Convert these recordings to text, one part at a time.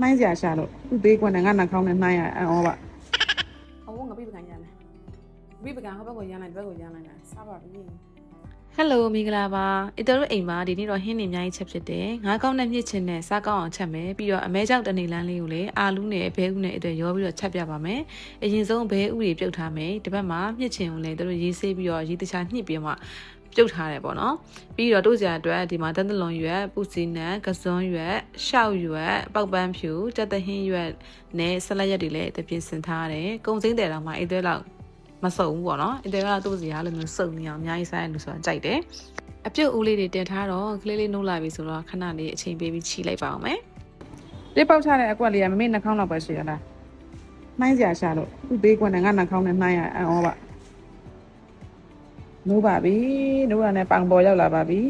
နှိုင်းစရာရှာလို့သူ့သေးကွန်းနဲ့ငါနှာခေါင်းနဲ့နှိုင်းရအံ့ဩပါအဝငါပြပကံရမယ်ပြပကံဟောဘက်ကိုရမ်းလိုက်ဘက်ကိုရမ်းလိုက်တာစားပါပြီဟယ်လိုမင်္ဂလာပါအစ်တော်တို့အိမ်မှာဒီနေ့တော့ဟင်းနေအများကြီးချက်ဖြစ်တယ်ငါးကောင်းနဲ့မြစ်ချင်နဲ့စားကောင်းအောင်ချက်မယ်ပြီးတော့အမဲကြောက်တနေလန်းလေးကိုလည်းအာလူးနဲ့ဘဲဥနဲ့အစ်တော်ရောပြီးတော့ချက်ပြပါမယ်အရင်ဆုံးဘဲဥတွေပြုတ်ထားမယ်ဒီဘက်မှာမြစ်ချင်ကိုလည်းတို့ရေးဆေးပြီးတော့ရေးတခြားညှစ်ပြီးမှ ပြုတ်ထားတယ်ပေါ့နော်ပြီးတော့တို့စရာအတွက်ဒီမှာတန်တလွန်ရွက်ပူစီနံကစွန်းရွက်ရှောက်ရွက်ပောက်ပန်းဖြူကြက်သဟင်းရွက်နဲ့ဆလတ်ရွက်တွေလည်းတပြင်ဆင်ထားတယ်ကုံစိမ့်တယ်တော့မှအစ်တော်လောက်မစုံဘူးပေါ့နော်အစ်တော်ကတို့စရာလိုမျိုးစုံနေအောင်အများကြီးစားရလို့ဆိုတာကြိုက်တယ်အပြုတ်ဦးလေးတွေတင်ထားတော့ကလေးလေးနှုတ်လာပြီဆိုတော့ခဏလေးအချိန်ပေးပြီးခြိလိုက်ပါအောင်မယ်တိပေါက်ချတဲ့အကွက်လေးကမမေနှာခေါင်းလောက်ပဲရှိရလားနှိုင်းစရာရှာလို့သူ့သေးကွန်းနဲ့ငါနှာခေါင်းနဲ့နှိုင်းရအံ့ဩပါ နိုးပါပြီနိုးရနဲ့ပောင်ပေါ်ရောက်လာပါပြီ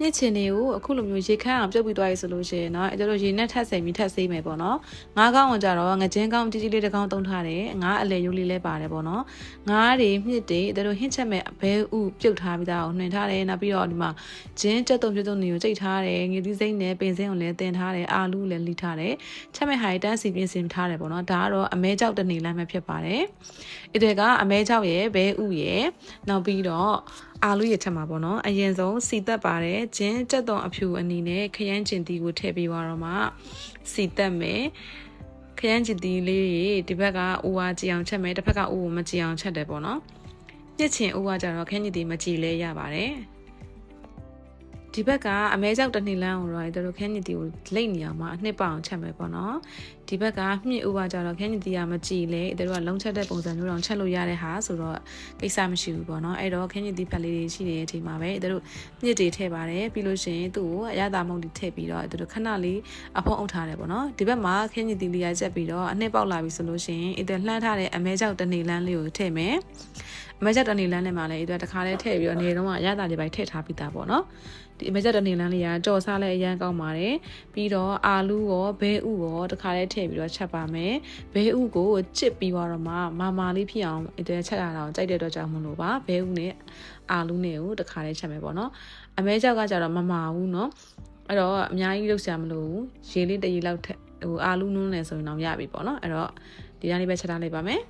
ညစ်ချင်တွေကိုအခုလိုမျိုးရေခမ်းအောင်ပြုတ်ပြီးသွားပြီဆိုလို့ရှိရင်เนาะအဲ့တို့ရေနဲ့ထပ်စိမ်ပြီးထပ်ဆေးမယ်ပေါ့နော်ငါးကောင်းအောင်ကြတော့ငချင်းကောင်းကြီးကြီးလေးတစ်ကောင်းသုံးထားတယ်ငါးအလဲရိုးလေးလည်းပါတယ်ပေါ့နော်ငါးတွေမြစ်တွေအဲ့တို့ဟင်းချက်မဲ့ဘဲဥပြုတ်ထားပြီးသားအောင်နှင်ထားတယ်နောက်ပြီးတော့ဒီမှာဂျင်းကြက်တုံပြုတ်တုံနေကိုကြိတ်ထားတယ်ငွေသီးစိမ့်နဲ့ပင်စင်းကိုလည်းတင်ထားတယ်အာလူလည်းလိထားတယ်ချက်မဲ့ဟာတန်းစီပြင်ဆင်ထားတယ်ပေါ့နော်ဒါကတော့အမဲကြောက်တနေလမ်းပဲဖြစ်ပါတယ်အဲ့တွေကအမဲကြောက်ရဲ့ဘဲဥရဲ့နောက်ပြီးတော့ အာလူရချက်မှာပေါ့နော်အရင်ဆုံးစီတက်ပါတယ်ဂျင်းကြက်သွန်အဖြူအနီနဲ့ခရမ်းကျင်တီကိုထည့်ပေးသွားတော့မှစီတက်မယ်ခရမ်းကျင်တီလေးတွေဒီဘက်ကအိုဝါကြည်အောင်ချက်မယ်တစ်ဖက်ကအိုးကိုမကြည်အောင်ချက်တယ်ပေါ့နော်ညစ်ချင်အိုဝါကြတော့ခရမ်းကျင်တီမကြည်လဲရပါတယ်ဒီဘက်ကအမဲကြောက်တစ်နှစ်လမ်းကိုတော့အဲတို့ခန်းညစ်တီကိုလိတ်နေအောင်မှအနှစ်ပအောင်ချက်မယ်ပေါ့နော် ဒီဘက်ကမြင့်ဥပါကြတော့ခန်းညစ်တီကမကြည်လဲအဲတို့ကလုံးချက်တဲ့ပုံစံမျိုးတော့ချက်လို့ရတဲ့ဟာဆိုတော့ကိစ္စမရှိဘူးပေါ့နော်အဲ့တော့ခန်းညစ်တီဖက်လေးတွေရှိနေတဲ့အချိန်မှာပဲအဲတို့မြင့်တွေထည့်ပါတယ်ပြီးလို့ရှိရင်သူ့ကိုအရသာမုံတွေထည့်ပြီးတော့အဲတို့ခဏလေးအဖုံးအုပ်ထားတယ်ပေါ့နော်ဒီဘက်မှာခန်းညစ်တီလေးရချက်ပြီးတော့အနှစ်ပေါက်လာပြီဆိုလို့ရှိရင်အဲတို့လှမ်းထားတဲ့အမဲကြောက်တစ်နေလမ်းလေးကိုထည့်မယ်အမဲကြောက်တစ်နေလမ်းနဲ့မှလည်းအဲတို့တခါလေးထည့်ပြီးတော့နေတော့အရသာတွေပိုင်းထည့်ထားပြီးသားပေါ့နော်ဒီအမေချက်တနေလန်းလေးကကြော်စားလဲအရန်ကောင်းပါတယ်ပြီးတော့အာလူရောဘဲဥရောတခါလဲထထည့်ပြီးတော့ချက်ပါမယ်ဘဲဥကိုချစ်ပြီးတော့မှမာမာလေးဖြစ်အောင်အဲချက်လာတာကိုကြိုက်တဲ့အတွက်ကြောင့်မလို့ပါဘဲဥနဲ့အာလူနဲ့ကိုတခါလေးချက်မယ်ပေါ့နော်အမဲကြောက်ကကြတော့မမာဘူးနော်အဲ့တော့အများကြီးလုပ်ဆရာမလို့ရေလေးတစ်ရေလောက်ထက်ဟိုအာလူနုံးလဲဆိုရင်တော့ရပြီပေါ့နော်အဲ့တော့ဒီကနေ့ပဲချက်ထားလိုက်ပါမယ်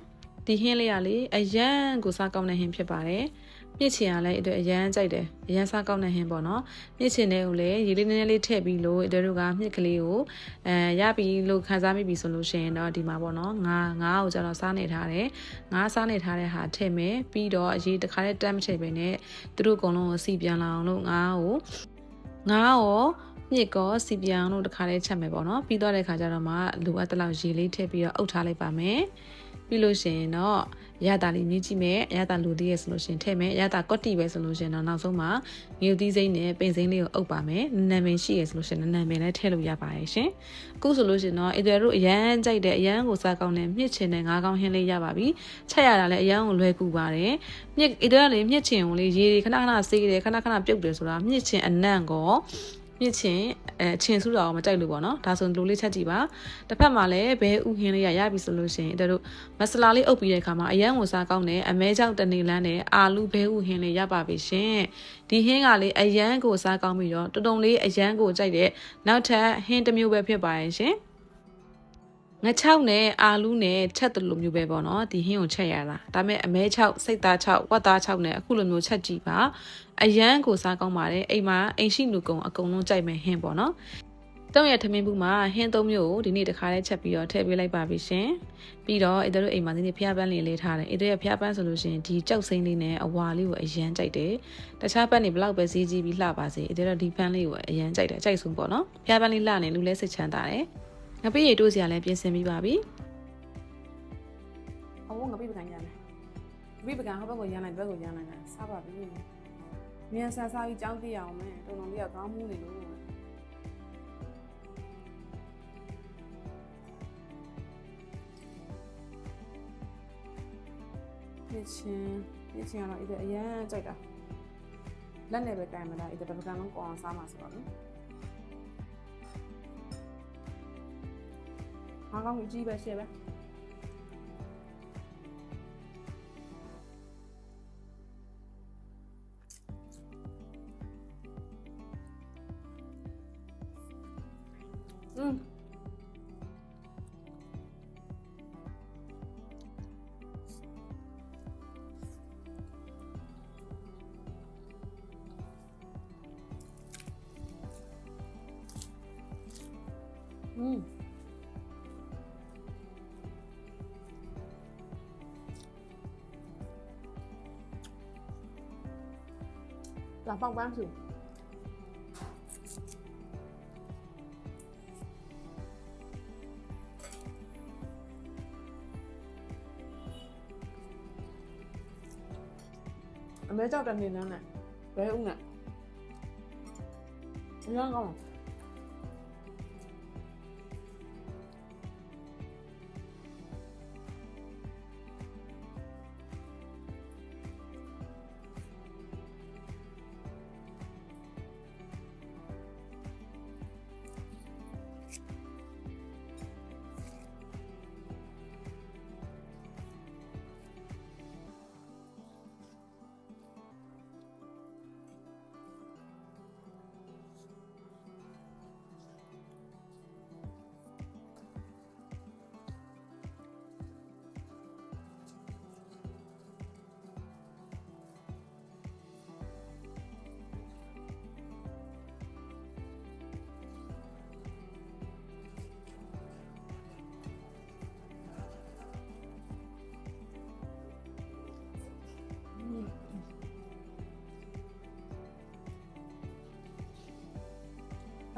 ဒီဟင်းလေးကလေအရန်ကိုစားကောင်းတဲ့ဟင်းဖြစ်ပါတယ်။ မြစ်ချင်ကလည်းအတွက်အရန်ကြိုက်တယ်အရန်စားကောင်းတဲ့ဟင်းပေါ့နော်မြစ်ချင်တဲ့ကိုလည်းရေလေးနည်းနည်းလေးထည့်ပြီးလို့အတွက်တို့ကမြစ်ကလေးကိုအဲရပြီးလို့ခန်းစားမိပြီဆိုလို့ရှိရင်တော့ဒီမှာပေါ့နော်ငါငါကိုကျတော့စားနေထားတယ်ငါစားနေထားတဲ့ဟာထည့်မယ်ပြီးတော့အရေးတစ်ခါလေးတမ်းမထည့်ပဲနဲ့သူတို့အကုန်လုံးကိုစီပြန်လာအောင်လို့ငါကိုငါရော မြစ်ကောစီပြန်အောင်လို့တစ်ခါလေးချက်မယ်ပေါ့နော်ပြီးတော့တဲ့ခါကျတော့မှလိုအပ်တဲ့လောက်ရေလေးထည့်ပြီးတော့အုပ်ထားလိုက်ပါမယ်ပြီးလို့ရှိရင်တော့ရတာလေးမြည်ကြည့်မယ်ရတာလူသေးရဆိုလို့ရှရင်ထည့်မယ်ရတာကော့တီပဲဆိုလို့ရှရင်တော့နောက်ဆုံးမှာငြူသီးစိမ့်နဲ့ပင်စိမ့်လေးကိုအုပ်ပါမယ်နာမည်ရှိရဆိုလို့ရှရင်နာမည်လည်းထည့်လို့ရပါတယ်ရှင်အခုဆိုလို့ရှရင်တော့အီတယ်တို့အရန်ကြိုက်တဲ့အရန်ကိုစားကောင်းတဲ့မြစ်ချင်တဲ့ငါးကောင်းဟင်းလေးရပါပြီချက်ရတာလည်းအရန်ကိုလွယ်ကူပါတယ်မြစ်အီတယ်ကလေမြစ်ချင်ကိုလေရေခဏခဏဆေးတယ်ခဏခဏပြုတ်တယ်ဆိုတာမြစ်ချင်အနံ့ကော မြစ်ချင်းအဲချင်းစုတာကိုမကြိုက်လို့ပေါ့နော်ဒါဆိုလိုလေးချက်ကြည့်ပါတစ်ဖက်မှာလည်းဘဲဥဟင်းလေးရရပြီဆိုလို့ရှိရင်အဲ့တို့မဆလာလေးအုပ်ပြီးတဲ့အခါမှာအရန်ကိုစားကောင်းတယ်အမဲကြောက်တနေလန်းနဲ့အာလူဘဲဥဟင်းလေးရပါပြီရှင်ဒီဟင်းကလေအရန်ကိုစားကောင်းပြီးတော့တုံတုံလေးအရန်ကိုကြိုက်တဲ့နောက်ထပ်ဟင်းတစ်မျိုးပဲဖြစ်ပါရဲ့ရှင် ငချောက်နဲ့အာလူနဲ့ချက်တလို့မျိုးပဲပေါ့နော်ဒီဟင်းကိုချက်ရတာဒါပေမဲ့အမဲချောက်စိတ်သားချောက်ဝက်သားချောက်နဲ့အခုလိုမျိုးချက်ကြည့်ပါအရန်ကိုစားကောင်းပါတယ်အိမ်မှာအိမ်ရှိလူကုံအကုန်လုံးကြိုက်မယ်ဟင်းပေါ့နော်တုံးရထမင်းဘူးမှာဟင်းသုံးမျိုးကိုဒီနေ့တခါလေးချက်ပြီးတော့ထည့်ပေးလိုက်ပါပြီရှင်ပြီးတော့အစ်တို့အိမ်မှာဒီနေ့ဖျားပန်းလေးလေးထားတယ်အစ်တို့ရဲ့ဖျားပန်းဆိုလို့ရှင်ဒီကြောက်စိမ့်လေးနဲ့အဝါလေးကိုအရန်ကြိုက်တယ်တခြားပန်းတွေဘလောက်ပဲဈေးကြီးပြီးလှပါစေအစ်တို့ဒီပန်းလေးကိုအရန်ကြိုက်တယ်ကြိုက်ဆုံးပေါ့နော်ဖျားပန်းလေးလှနေလူလဲစိတ်ချမ်းသာတယ် ငပိရီတို့စရာလည်းပြင်ဆင်ပြီးပါပြီအဝငါပြပကံရမယ်ပြပကံဟောဘက်ကိုရမ်းလိုက်ဘက်ကိုရမ်းလိုက်တာစားပါပြီမြန်ဆန်စားပြီးကြောင်းပြရအောင်မယ်တုံတုံလေးကကောင်းမှုနေလို့မြချင်းမြချင်းကတော့အဲ့ဒါအရန်ကြိုက်တာလက်နဲ့ပဲတိုင်မလားအဲ့ဒါတစ်ပကံလုံးကောင်းအောင်စားမှာဆိုတော့လေ အားကောင်းကြီးပဲရှေ့ပဲอืม လာပေါက်ပန်းစုအမဲကြောက်တဲ့နေနန်း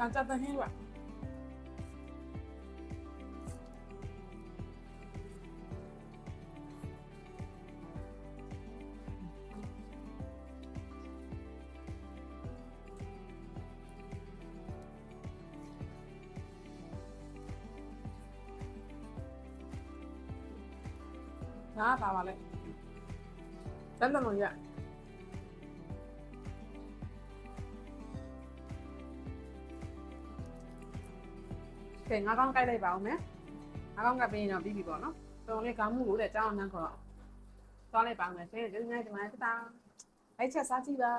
နဲ့ဘဲဦးနဲ့အများကောင်း การจัดตั้งให้ด้วย နားပါပါလေတန်းတန်းလို့ရ ကဲငါကောင်းကြိုက်လိုက်ပါအောင်မယ်ငါကောင်းကပြင်တော့ပြီးပြီပေါ့နော်တော်လေးကောင်းမှုလို့တဲ့ကြောင်းအောင်နှမ်းခေါ်တော့သွားလိုက်ပါအောင်မယ်ဆေးကျေးဇူးများတင်ပါတယ်တတားလိုက်ချက်စားကြည့်ပါ